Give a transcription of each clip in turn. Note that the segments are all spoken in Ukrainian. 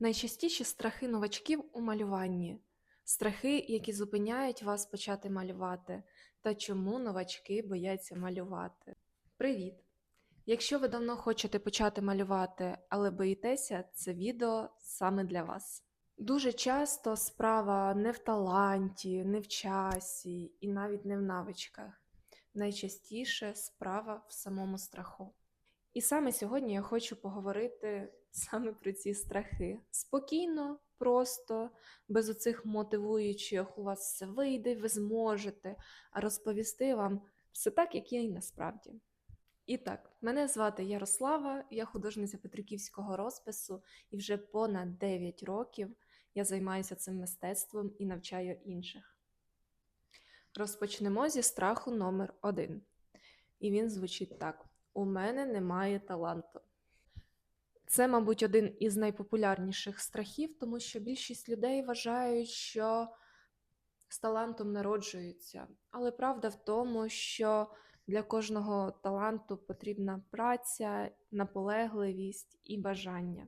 Найчастіші страхи новачків у малюванні, страхи, які зупиняють вас почати малювати, та чому новачки бояться малювати. Привіт! Якщо ви давно хочете почати малювати, але боїтеся, це відео саме для вас. Дуже часто справа не в таланті, не в часі і навіть не в навичках. Найчастіше справа в самому страху. І саме сьогодні я хочу поговорити саме про ці страхи. Спокійно, просто, без оцих мотивуючих, у вас все вийде, ви зможете, розповісти вам все так, як є і насправді. І так, мене звати Ярослава, я художниця Петриківського розпису, і вже понад 9 років я займаюся цим мистецтвом і навчаю інших. Розпочнемо зі страху номер один. І він звучить так: У мене немає таланту. Це, мабуть, один із найпопулярніших страхів, тому що більшість людей вважають, що з талантом народжуються. Але правда в тому, що для кожного таланту потрібна праця, наполегливість і бажання.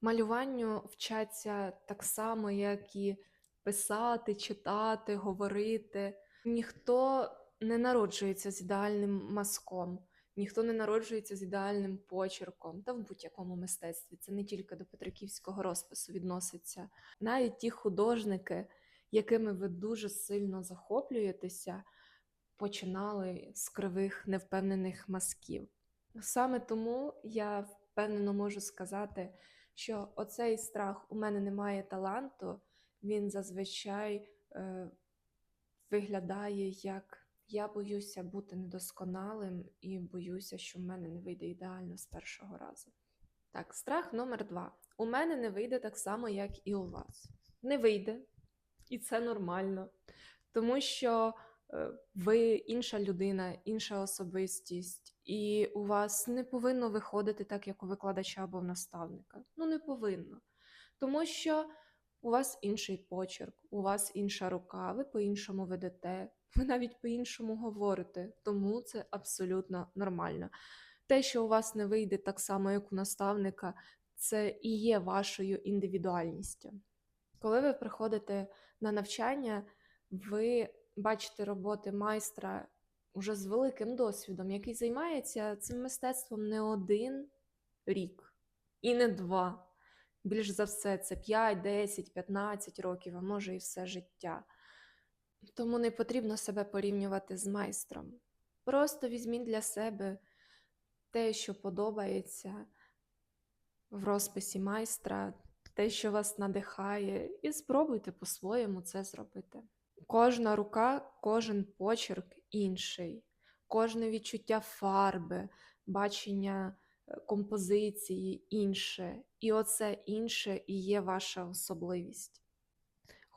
Малюванню вчаться так само, як і писати, читати, говорити. Ніхто не народжується з ідеальним мазком, ніхто не народжується з ідеальним почерком, та в будь-якому мистецтві. Це не тільки до Петриківського розпису відноситься. Навіть ті художники, якими ви дуже сильно захоплюєтеся, починали з кривих невпевнених мазків. Саме тому я впевнено можу сказати, що оцей страх у мене немає таланту, він зазвичай е, виглядає як я боюся бути недосконалим і боюся, що в мене не вийде ідеально з першого разу. Так, страх номер два. У мене не вийде так само, як і у вас. Не вийде, і це нормально. Тому що е, ви інша людина, інша особистість, і у вас не повинно виходити так, як у викладача або в наставника. Ну, не повинно. Тому що у вас інший почерк, у вас інша рука, ви по-іншому ведете, ви навіть по-іншому говорите, тому це абсолютно нормально. Те, що у вас не вийде так само, як у наставника, це і є вашою індивідуальністю. Коли ви приходите на навчання, ви бачите роботи майстра уже з великим досвідом, який займається цим мистецтвом не один рік і не два. Більш за все, це 5, 10, 15 років, а може і все життя. Тому не потрібно себе порівнювати з майстром. Просто візьміть для себе те, що подобається в розписі майстра, те, що вас надихає, і спробуйте по-своєму це зробити. Кожна рука, кожен почерк інший, кожне відчуття фарби, бачення е, композиції інше. І оце інше і є ваша особливість.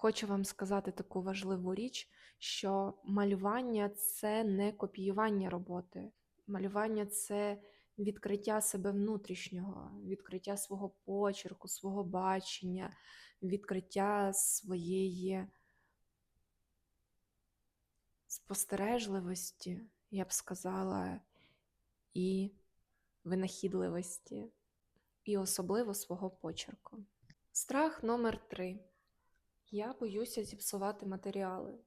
Хочу вам сказати таку важливу річ, що малювання це не копіювання роботи. Малювання це відкриття себе внутрішнього, відкриття свого почерку, свого бачення, відкриття своєї спостережливості, я б сказала, і винахідливості, і особливо свого почерку. Страх номер три. Я боюся зіпсувати матеріали.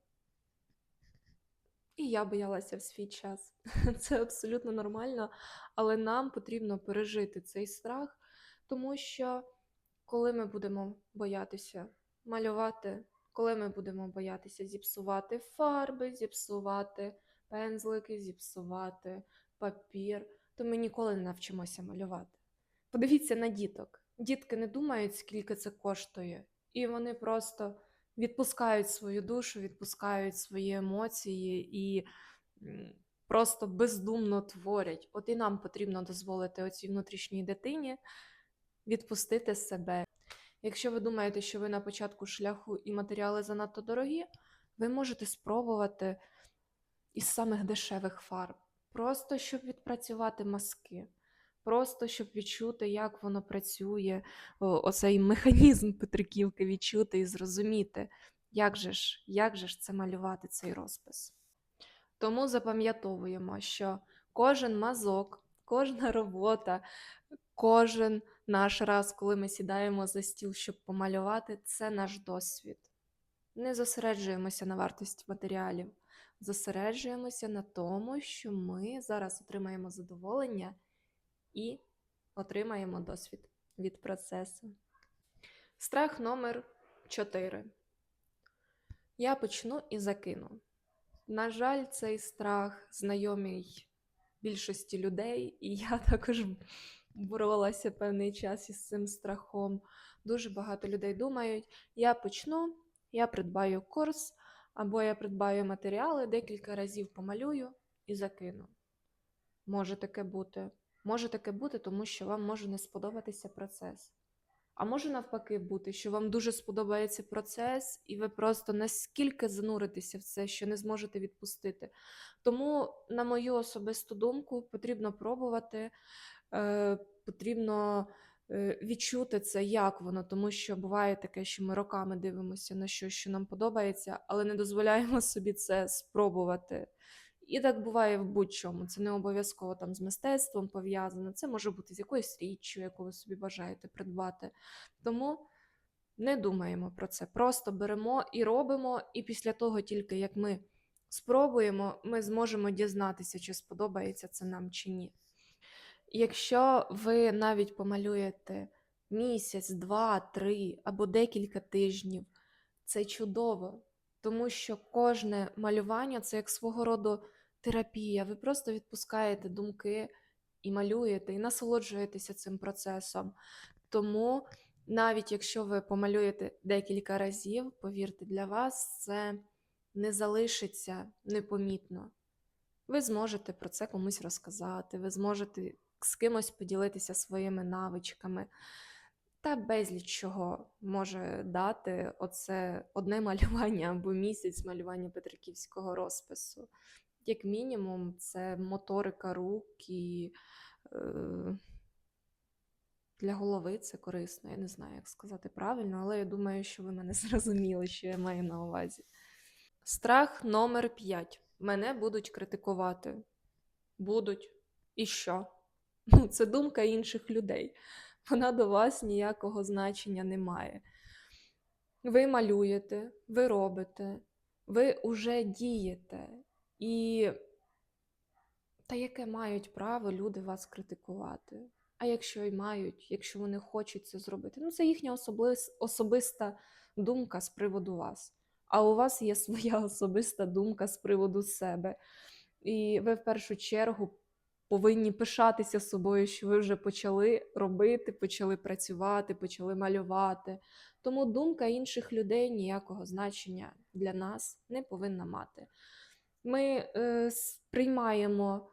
І я боялася в свій час. Це абсолютно нормально, але нам потрібно пережити цей страх, тому що коли ми будемо боятися малювати, коли ми будемо боятися зіпсувати фарби, зіпсувати пензлики, зіпсувати папір, то ми ніколи не навчимося малювати. Подивіться на діток. Дітки не думають, скільки це коштує, і вони просто відпускають свою душу, відпускають свої емоції і просто бездумно творять. От і нам потрібно дозволити оцій внутрішній дитині відпустити себе. Якщо ви думаєте, що ви на початку шляху і матеріали занадто дорогі, ви можете спробувати із самих дешевих фарб, просто щоб відпрацювати маски, просто щоб відчути, як воно працює, оцей механізм Петриківки відчути і зрозуміти, як же ж, як же ж це малювати цей розпис. Тому запам'ятовуємо, що кожен мазок, кожна робота, кожен наш раз, коли ми сідаємо за стіл, щоб помалювати, це наш досвід. Не зосереджуємося на вартості матеріалів, зосереджуємося на тому, що ми зараз отримаємо задоволення і отримаємо досвід від процесу. Страх номер 4. Я почну і закину. На жаль, цей страх знайомий більшості людей, і я також боролася певний час із цим страхом. Дуже багато людей думають: я почну, я придбаю курс, або я придбаю матеріали, декілька разів помалюю і закину. Може таке бути. Може таке бути, тому що вам може не сподобатися процес. А може навпаки бути, що вам дуже сподобається процес, і ви просто наскільки зануритеся в це, що не зможете відпустити. Тому, на мою особисту думку, потрібно пробувати, е, потрібно е, відчути це, як воно, тому що буває таке, що ми роками дивимося на щось, що нам подобається, але не дозволяємо собі це спробувати. І так буває в будь-чому. Це не обов'язково там з мистецтвом пов'язано. Це може бути з якоюсь річчю, яку ви собі бажаєте придбати. Тому не думаємо про це. Просто беремо і робимо, і після того, тільки як ми спробуємо, ми зможемо дізнатися, чи сподобається це нам чи ні. Якщо ви навіть помалюєте місяць, два, три або декілька тижнів, це чудово, тому що кожне малювання це як свого роду терапія. Ви просто відпускаєте думки і малюєте, і насолоджуєтеся цим процесом. Тому навіть якщо ви помалюєте декілька разів, повірте, для вас це не залишиться непомітно. Ви зможете про це комусь розказати, ви зможете з кимось поділитися своїми навичками. Та безліч чого може дати оце одне малювання або місяць малювання петриківського розпису. Як мінімум, це моторика рук і е, для голови це корисно. Я не знаю, як сказати правильно, але я думаю, що ви мене зрозуміли, що я маю на увазі. Страх номер 5. Мене будуть критикувати. Будуть. І що? Ну, це думка інших людей. Вона до вас ніякого значення не має. Ви малюєте, ви робите, ви уже дієте. І та яке мають право люди вас критикувати? А якщо й мають, якщо вони хочуть це зробити, ну це їхня особис- особиста думка з приводу вас. А у вас є своя особиста думка з приводу себе. І ви в першу чергу повинні пишатися собою, що ви вже почали робити, почали працювати, почали малювати. Тому думка інших людей ніякого значення для нас не повинна мати. Ми е, сприймаємо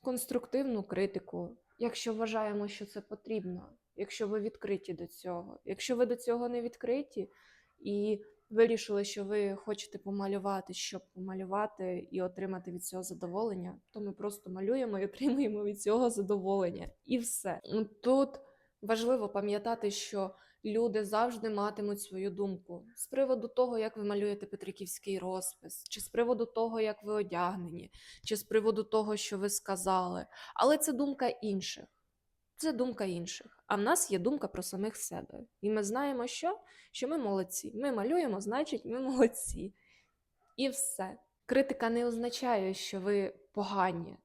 конструктивну критику, якщо вважаємо, що це потрібно, якщо ви відкриті до цього. Якщо ви до цього не відкриті і вирішили, що ви хочете помалювати, щоб помалювати і отримати від цього задоволення, то ми просто малюємо і отримуємо від цього задоволення. І все. Тут важливо пам'ятати, що люди завжди матимуть свою думку з приводу того, як ви малюєте Петриківський розпис, чи з приводу того, як ви одягнені, чи з приводу того, що ви сказали. Але це думка інших. Це думка інших. А в нас є думка про самих себе. І ми знаємо, що? що ми молодці. Ми малюємо, значить, ми молодці. І все. Критика не означає, що ви погані.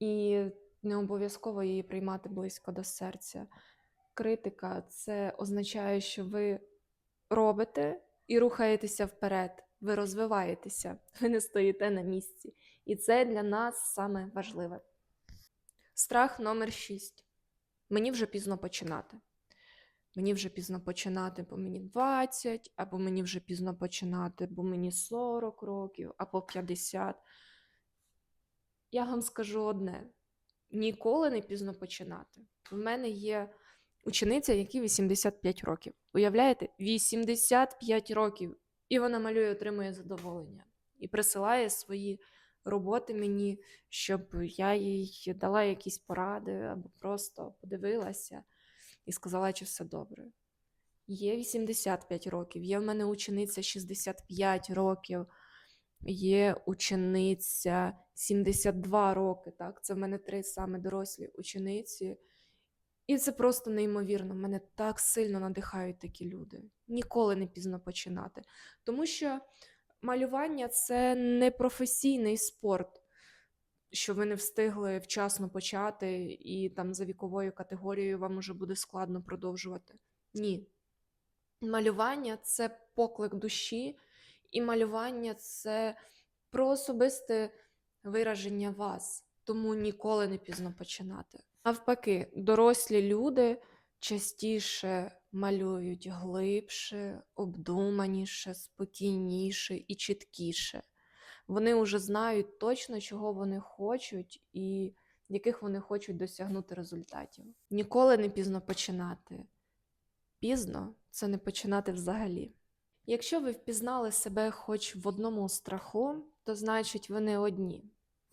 І не обов'язково її приймати близько до серця. Критика це означає, що ви робите і рухаєтеся вперед, ви розвиваєтеся, ви не стоїте на місці. І це для нас саме важливе. Страх номер 6. Мені вже пізно починати. Мені вже пізно починати, бо мені 20, або мені вже пізно починати, бо мені 40 років, або 50. Я вам скажу одне: ніколи не пізно починати. У мене є учениця, якій 85 років. Уявляєте, 85 років. І вона малює, отримує задоволення і присилає свої роботи мені, щоб я їй дала якісь поради або просто подивилася і сказала, чи все добре. Є 85 років, є в мене учениця 65 років, є учениця 72 роки. Так, Це в мене три саме дорослі учениці. І це просто неймовірно. Мене так сильно надихають такі люди. Ніколи не пізно починати. Тому що малювання це не професійний спорт, що ви не встигли вчасно почати, і там за віковою категорією вам уже буде складно продовжувати. Ні. Малювання це поклик душі, і малювання це про особисте вираження вас, тому ніколи не пізно починати. Навпаки, дорослі люди частіше малюють глибше, обдуманіше, спокійніше і чіткіше. Вони вже знають точно, чого вони хочуть і яких вони хочуть досягнути результатів. Ніколи не пізно починати. Пізно це не починати взагалі. Якщо ви впізнали себе хоч в одному страху, то значить ви не одні.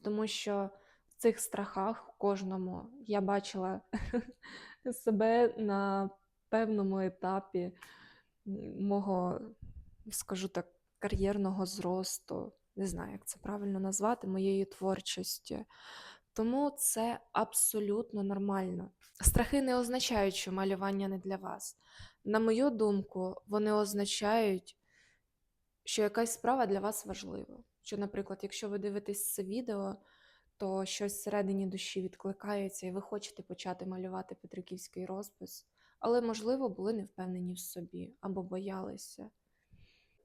Тому що цих страхах в кожному я бачила себе на певному етапі мого, скажу так, кар'єрного зросту. Не знаю, як це правильно назвати, моєї творчості. Тому це абсолютно нормально. Страхи не означають, що малювання не для вас. На мою думку, вони означають, що якась справа для вас важлива. Що, наприклад, якщо ви дивитесь це відео, то щось всередині душі відкликається, і ви хочете почати малювати Петриківський розпис, але, можливо, були не впевнені в собі або боялися.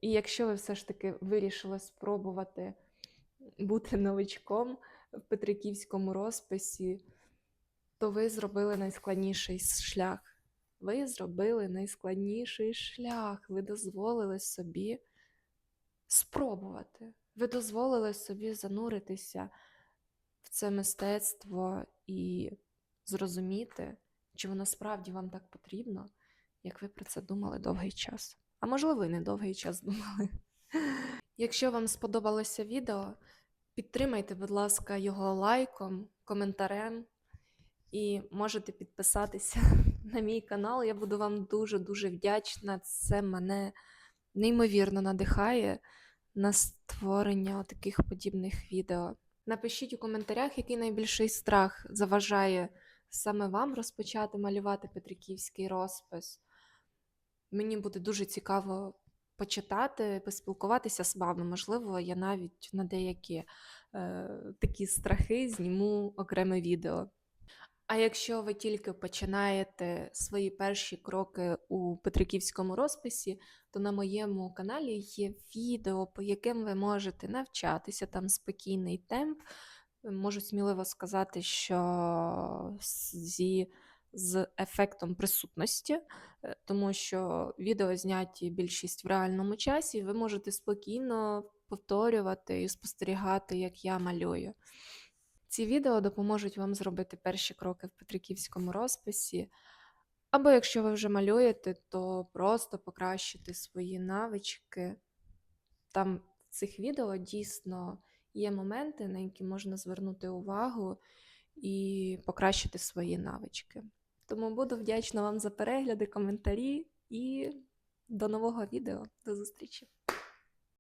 І якщо ви все ж таки вирішили спробувати бути новичком в Петриківському розписі, то ви зробили найскладніший шлях. Ви зробили найскладніший шлях. Ви дозволили собі спробувати. Ви дозволили собі зануритися це мистецтво і зрозуміти, чи воно справді вам так потрібно, як ви про це думали довгий час. А можливо, і не довгий час думали. Якщо вам сподобалося відео, підтримайте, будь ласка, його лайком, коментарем і можете підписатися на мій канал. Я буду вам дуже-дуже вдячна. Це мене неймовірно надихає на створення таких подібних відео. Напишіть у коментарях, який найбільший страх заважає саме вам розпочати малювати Петриківський розпис. Мені буде дуже цікаво почитати, поспілкуватися з вами. Можливо, я навіть на деякі е, такі страхи зніму окреме відео. А якщо ви тільки починаєте свої перші кроки у Петриківському розписі, то на моєму каналі є відео, по яким ви можете навчатися, там спокійний темп. Можу сміливо сказати, що зі, з ефектом присутності, е, тому що відео зняті більшість в реальному часі, ви можете спокійно повторювати і спостерігати, як я малюю. Ці відео допоможуть вам зробити перші кроки в Петриківському розписі. Або якщо ви вже малюєте, то просто покращити свої навички. Там в цих відео дійсно є моменти, на які можна звернути увагу і покращити свої навички. Тому буду вдячна вам за перегляди, коментарі і до нового відео. До зустрічі!